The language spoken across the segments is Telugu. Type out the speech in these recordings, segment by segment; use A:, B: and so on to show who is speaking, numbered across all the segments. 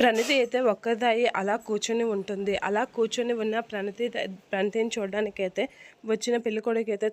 A: ప్రణతి అయితే ఒక్కదాయి అలా కూర్చొని ఉంటుంది. అలా కూర్చొని ఉన్న ప్రణతి ప్రణతిని చూడడానికైతే వచ్చిన పెళ్ళికొడుకు అయితే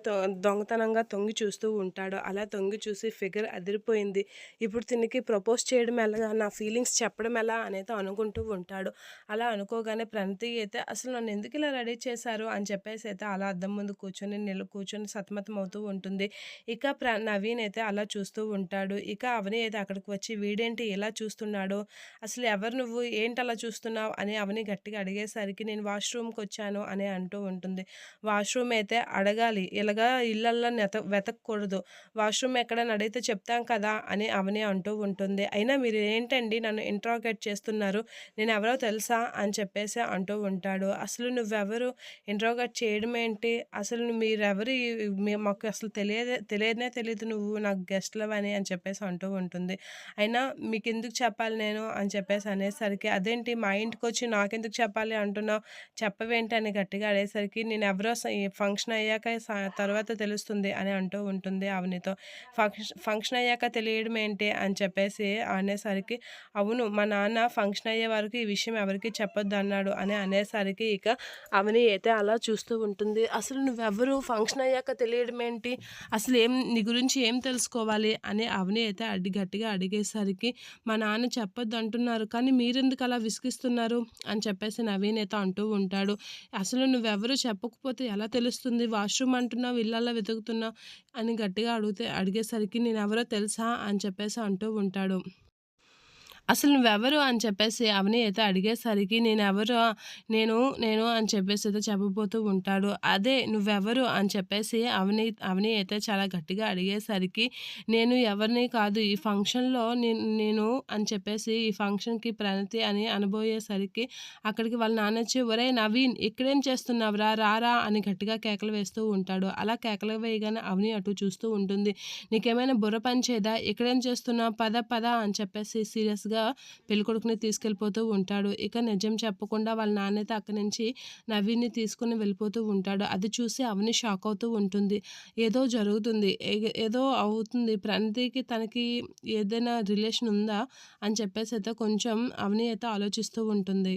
A: దొంగతనంగా తొంగి చూస్తూ ఉంటాడు. అలా తొంగి చూసి ఫిగర్ అదిరిపోయింది. ఇప్పుడు తినికి ప్రపోజ్ చేయడం ఎలాగా నా ఫీలింగ్స్ చెప్పడం ఎలా అనేది అనుకుంటూ ఉంటాడు. అలా అనుకోగానే ప్రణతి అయితే అసలు నన్ను ఎందుకు ఇలా రెడీ చేశారు? అని చెప్పేసి అయితే అలా అద్దం ముందు కూర్చొని నిలు కూర్చొని సతమతం అవుతూ ఉంటుంది. ఇక ప్ర నవీన్ అయితే అలా చూస్తూ ఉంటాడు. ఇక అవని అయితే అక్కడికి వచ్చి వీడేంటి ఇలా చూస్తున్నాడు? అసలు ఎవరు నువ్వు ఏంటి అలా చూస్తున్నావు అని అవని గట్టిగా అడిగేసరికి నేను వాష్రూమ్కి వచ్చాను అని అంటూ ఉంటుంది. వాష్రూమ్ అయితే అడగాలి. ఇలాగా ఇళ్ళల్లో నెత వెతకూడదు వాష్రూమ్ ఎక్కడైనా అడిగితే చెప్తాం కదా అని అవని అంటూ ఉంటుంది. అయినా మీరు ఏంటండి నన్ను ఇంట్రాగేట్ చేస్తున్నారు? నేను ఎవరో తెలుసా అని చెప్పేసి అంటూ ఉంటాడు. అసలు నువ్వెవరు? ఇంట్రాగేట్ చేయడం ఏంటి? అసలు మీరెవరు? మాకు అసలు తెలియదే తెలియదనే తెలియదు నువ్వు నాకు గెస్ట్లవని అని చెప్పేసి అంటూ ఉంటుంది. అయినా మీకు ఎందుకు చెప్పాలి నేను అని చెప్పేసి అనే అనేసరికి అదేంటి మా ఇంటికి వచ్చి నాకెందుకు చెప్పాలి అంటున్నావు? చెప్పవేంటి? అని గట్టిగా అడేసరికి నేను ఎవరో ఫంక్షన్ అయ్యాక తర్వాత తెలుస్తుంది అని అంటూ ఉంటుంది అవనితో. ఫంక్షన్ ఫంక్షన్ అయ్యాక తెలియడం ఏంటి? అని చెప్పేసి అనేసరికి అవును మా నాన్న ఫంక్షన్ అయ్యే వరకు ఈ విషయం ఎవరికి చెప్పొద్దు అన్నాడు అని అనేసరికి ఇక అవని అయితే అలా చూస్తూ ఉంటుంది. అసలు నువ్వెవరు? ఫంక్షన్ అయ్యాక తెలియడం ఏంటి? అసలు ఏం నీ గురించి ఏం తెలుసుకోవాలి? అని అవని అయితే అడి గట్టిగా అడిగేసరికి మా నాన్న చెప్పొద్దు అంటున్నారు కానీ మీరెందుకు అలా విసిగిస్తున్నారు అని చెప్పేసి నవీన్ అయితే అంటూ ఉంటాడు. అసలు నువ్వెవరు చెప్పకపోతే ఎలా తెలుస్తుంది? వాష్రూమ్ అంటున్నావు ఇళ్ళల్లో వెతుకుతున్నావు అని గట్టిగా అడిగితే అడిగేసరికి నేను ఎవరో తెలుసా అని చెప్పేసి అంటూ ఉంటాడు. అసలు నువ్వెవరు అని చెప్పేసి అవని అయితే అడిగేసరికి నేను ఎవరు నేను నేను అని చెప్పేసి అయితే చెప్పబోతూ ఉంటాడు. అదే నువ్వెవరు? అని చెప్పేసి అవని అవని అయితే చాలా గట్టిగా అడిగేసరికి నేను ఎవరిని కాదు. ఈ ఫంక్షన్లో నేను నేను అని చెప్పేసి ఈ ఫంక్షన్కి ప్రణతి అని అనబోయేసరికి అక్కడికి వాళ్ళ నాన్న వచ్చి ఒరే నవీన్ ఇక్కడేం చేస్తున్నావురా? రారా? అని గట్టిగా కేకలు వేస్తూ ఉంటాడు. అలా కేకలు వేయగానే అవని అటు చూస్తూ ఉంటుంది. నీకేమైనా బుర్ర పనిచేదా ఇక్కడేం చేస్తున్నావు? పద పద అని చెప్పేసి సీరియస్గా పెళ్ళికొడుకుని తీసుకెళ్ళిపోతూ ఉంటాడు. ఇక నిజం చెప్పకుండా వాళ్ళ నాన్నైతే అక్కడి నుంచి నవీన్ని తీసుకుని వెళ్ళిపోతూ ఉంటాడు. అది చూసి అవని షాక్ అవుతూ ఉంటుంది. ఏదో జరుగుతుంది. ఏదో అవుతుంది. ప్రణతికి తనకి ఏదైనా రిలేషన్ ఉందా అని చెప్పేసి అయితే కొంచెం అవని అయితే ఆలోచిస్తూ ఉంటుంది.